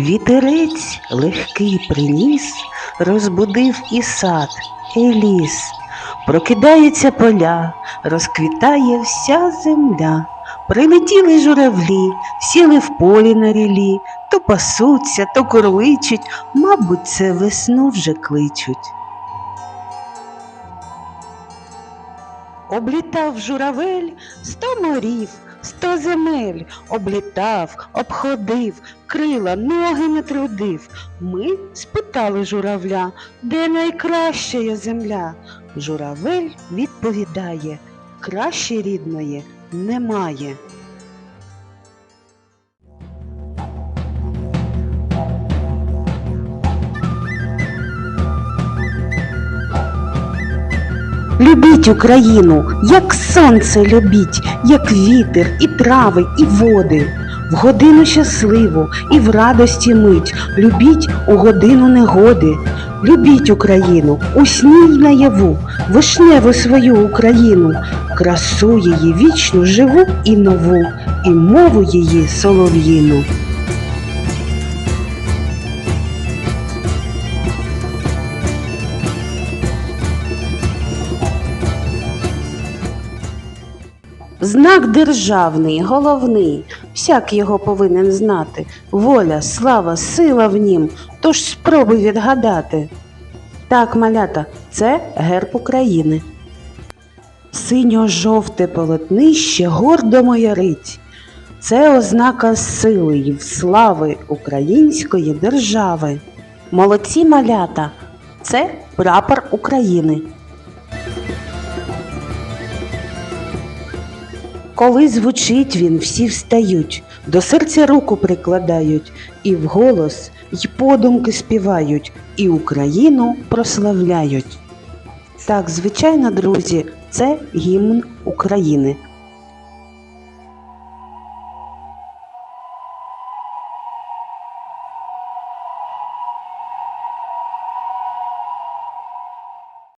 Вітерець легкий приніс, розбудив і сад, і ліс. Прокидаються поля, розквітає вся земля. Прилетіли журавлі, сіли в полі на рілі, то пасуться, то курличуть, мабуть, це весну вже кличуть. Облітав журавель сто морів, сто земель, облітав, обходив, крила, ноги не трудив. Ми спитали журавля, де найкраща земля. Журавель відповідає, краще рідної немає. Любіть Україну, як сонце любіть, як вітер, і трави, і води. В годину щасливу і в радості мить, любіть у годину негоди. Любіть Україну, у сні й наяву, вишневу свою Україну, красу її вічну живу і нову, і мову її солов'їну. Знак державний, головний, всяк його повинен знати. Воля, слава, сила в нім, тож спробуй відгадати. Так, малята, це герб України. Синьо-жовте полотнище гордо моярить. Це ознака сили й слави української держави. Молодці малята, це прапор України. Коли звучить він, всі встають, до серця руку прикладають, і вголос, й подумки співають, і Україну прославляють. Так, звичайно, друзі, це гімн України.